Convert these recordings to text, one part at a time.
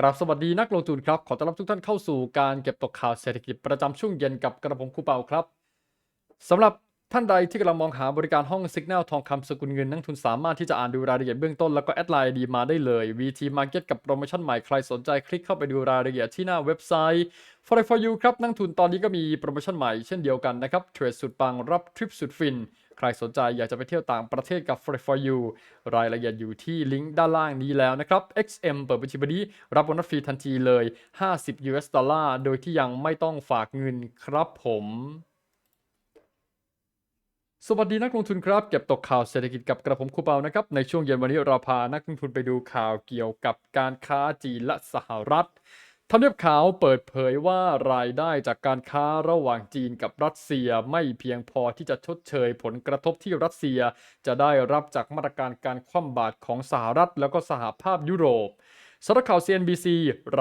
กราบสวัสดีนักลงทุนครับ ขอต้อนรับทุกท่านเข้าสู่การเก็บตกข่าวเศรษฐกิจประจำช่วงเย็นกับกระผมครูเปาครับสำหรับท่านใดที่กำลังมองหาบริการห้องสัญญาณทองคำสกุลเงินนักทุนสามารถที่จะอ่านดูรายละเอียดเบื้องต้น แล้วก็แอดไลน์ดีมาได้เลย VT Market กับโปรโมชั่นใหม่ใครสนใจคลิกเข้าไปดูรายละเอียดที่หน้าเว็บไซต์ f o r for you ครับนักทุนตอนนี้ก็มีโปรโมชั่นใหม่เช่นเดียวกันนะครับเทรดสุดปังรับทริปสุดฟิน ใครสนใจอยากจะไปเที่ยวต่างประเทศกับ f o r for you รายละเอียดอยู่ที่ลิงก์ด้านล่างนี้แล้วนะครับ XM เปิดบัญชีบันนี้รับโบนัสฟรีทันทีเลย 50 US ดอลลาร์โดยที่ยังไม่ต้องฝากเงินครับผมสวัสดีนักลงทุนครับ เก็บตกข่าวเศรษฐกิจกับกระผมคูเปานะครับ ในช่วงเย็นวันนี้เราพานักลงทุนไปดูข่าวเกี่ยวกับการค้าจีนและสหรัฐ ทำเนียบขาวเปิดเผยว่ารายได้จากการค้าระหว่างจีนกับรัสเซียไม่เพียงพอที่จะชดเชยผลกระทบที่รัสเซีย จะได้รับจากมาตรการการคว่ำบาตรของสหรัฐแล้วก็สหภาพยุโรปสำนักข่าว CNBC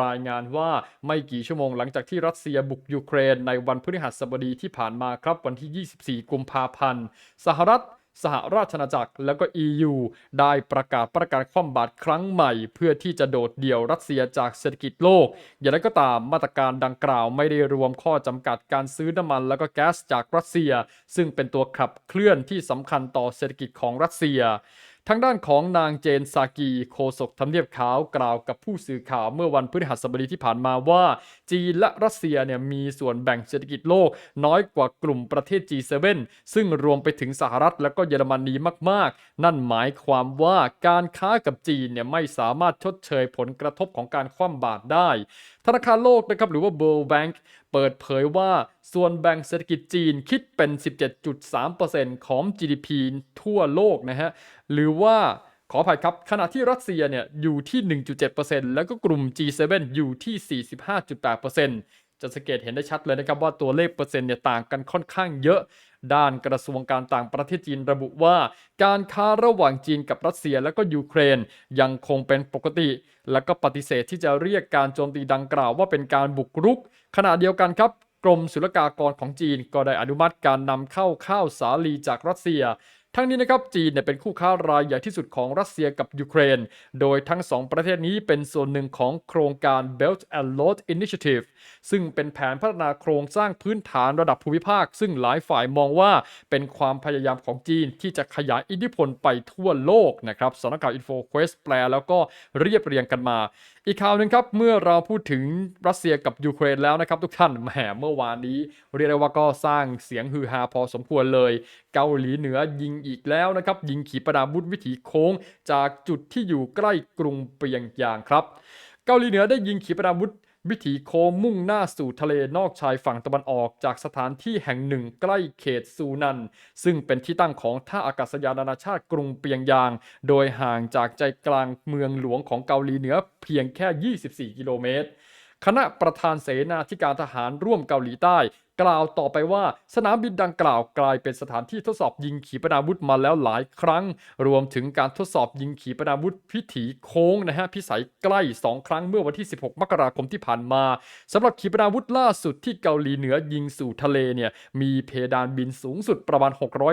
รายงานว่าไม่กี่ชั่วโมงหลังจากที่รัสเซียบุกยูเครนในวันพฤหัสบดีที่ผ่านมาครับวันที่ 24 กุมภาพันธ์ สหรัฐ สหราชอาณาจักรและก็ EU ได้ประกาศประกาศคว่ำบาตรครั้งใหม่ เพื่อที่จะโดดเดี่ยวรัสเซียจากเศรษฐกิจโลก อย่างไรก็ตามมาตรการดังกล่าวไม่ได้รวมข้อจำกัดการซื้อน้ำมันและก็แก๊สจากรัสเซีย ซึ่งเป็นตัวขับเคลื่อนที่สำคัญต่อเศรษฐกิจของรัสเซีย ทางด้านของนางเจนซากีโฆษกทำเนียบขาวกล่าวกับผู้สื่อข่าวเมื่อวันพฤหัสบดีที่ผ่านมาว่า จีนและรัสเซียเนี่ยมีส่วนแบ่งเศรษฐกิจโลกน้อยกว่ากลุ่มประเทศ G7 ซึ่งรวมไปถึงสหรัฐและก็เยอรมนีมาก ๆ นั่นหมายความว่าการค้ากับจีนเนี่ยไม่สามารถชดเชยผลกระทบของการคว่ำบาตรได้ ธนาคารโลกนะครับหรือว่า World Bank เปิดเผยว่าส่วนแบ่งเศรษฐกิจจีนคิดเป็น 17.3%ของ GDP ทั่วโลกนะฮะ หรือว่าขออภัยครับ ขณะที่รัสเซียเนี่ยอยู่ที่ 1.7%แล้วก็กลุ่ม G7 อยู่ที่ 45.8%จะสังเกตเห็นได้ชัดเลยนะครับว่าตัวเลขเปอร์เซ็นต์เนี่ยต่างกันค่อนข้างเยอะ ด้านกระทรวงการต่างประเทศจีนระบุว่า การค้าระหว่างจีนกับรัสเซียและก็ยูเครนยังคงเป็นปกติ และก็ปฏิเสธที่จะเรียกการโจมตีดังกล่าวว่าเป็นการบุกรุก ขณะเดียวกันครับ กรมศุลกากรของจีนก็ได้อนุมัติการนำเข้าข้าวสาลีจากรัสเซีย ทั้งนี้นะครับจีนเนี่ยเป็นคู่ค้ารายใหญ่ที่สุดของรัสเซียกับยูเครน โดยทั้งสองประเทศนี้เป็นส่วนหนึ่งของโครงการ Belt and Road Initiative ซึ่งเป็นแผนพัฒนาโครงสร้างพื้นฐานระดับภูมิภาค ซึ่งหลายฝ่ายมองว่าเป็นความพยายามของจีนที่จะขยายอิทธิพลไปทั่วโลกนะครับสำนักข่าว InfoQuest แปลแล้วก็เรียบเรียงกันมา อีกข่าวหนึ่งครับเมื่อเราพูดถึงรัสเซียกับยูเครนแล้วนะครับทุกท่านแหมเมื่อวานนี้ เรียกได้ว่าก็สร้างเสียงฮือฮาพอสมควรเลย เกาหลีเหนือยิงอีกแล้วนะครับยิงขีปนาวุธวิถีโค้ง จากจุดที่อยู่ใกล้กรุงเปียงยางครับ เกาหลีเหนือได้ยิงขีปนาวุธวิถีโค้งมุ่งหน้าสู่ทะเลนอกชายฝั่งตะวันออกจากสถานที่แห่งหนึ่งใกล้เขตซูนัน ซึ่งเป็นที่ตั้งของท่าอากาศยานนานาชาติกรุงเปียงยาง โดยห่างจากใจกลางเมืองหลวงของเกาหลีเหนือเพียงแค่ 24 กิโลเมตรคณะประธานเสนาธิการทหารร่วมเกาหลีใต้ กล่าวต่อไปว่า สนามบินดังกล่าวกลายเป็นสถานที่ทดสอบยิงขีปนาวุธมาแล้วหลายครั้ง รวมถึงการทดสอบยิงขีปนาวุธพิถีโค้งนะฮะพิสัยใกล้ 2 ครั้งเมื่อวันที่ 16 มกราคมที่ผ่านมาสำหรับขีปนาวุธล่าสุดที่เกาหลีเหนือยิงสู่ทะเลเนี่ยมีเพดานบินสูงสุดประมาณ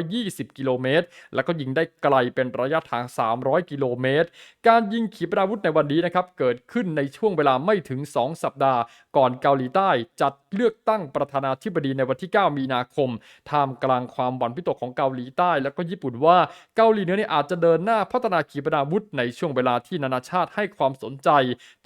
620 กิโลเมตร แล้วก็ยิงได้ไกลเป็นระยะทาง 300 กิโลเมตร การยิงขีปนาวุธในวันนี้นะครับเกิดขึ้นในช่วงเวลาไม่ถึง 2 สัปดาห์ ก่อนเกาหลีใต้จัดเลือกตั้งประธานาธิบดีในวันที่ 9 มีนาคมท่ามกลางความหวั่นวิตกของเกาหลีใต้ และก็ญี่ปุ่นว่าเกาหลีเหนือเนี่ยอาจจะเดินหน้าพัฒนาขีปนาวุธในช่วงเวลาที่นานาชาติให้ความสนใจ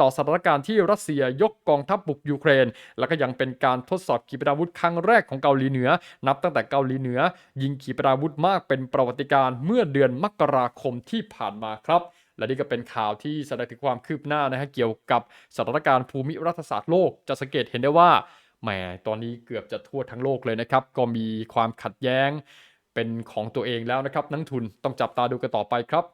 ต่อสถานการณ์ที่รัสเซียยกกองทัพบุกยูเครน และก็ยังเป็นการทดสอบขีปนาวุธครั้งแรกของเกาหลีเหนือ นับตั้งแต่เกาหลีเหนือ ยิงขีปนาวุธมากเป็นประวัติการณ์เมื่อเดือนมกราคมที่ผ่านมาครับและนี่ก็เป็นข่าวที่แสดงถึงความคืบหน้านะฮะเกี่ยวกับสถานการณ์ภูมิรัฐศาสตร์โลกจะสังเกตเห็นได้ว่า แหมตอนนี้เกือบจะทั่วทั้งโลกเลยนะครับ ก็มีความขัดแย้งเป็นของตัวเองแล้วนะครับ นักทุนต้องจับตาดูกันต่อไปครับ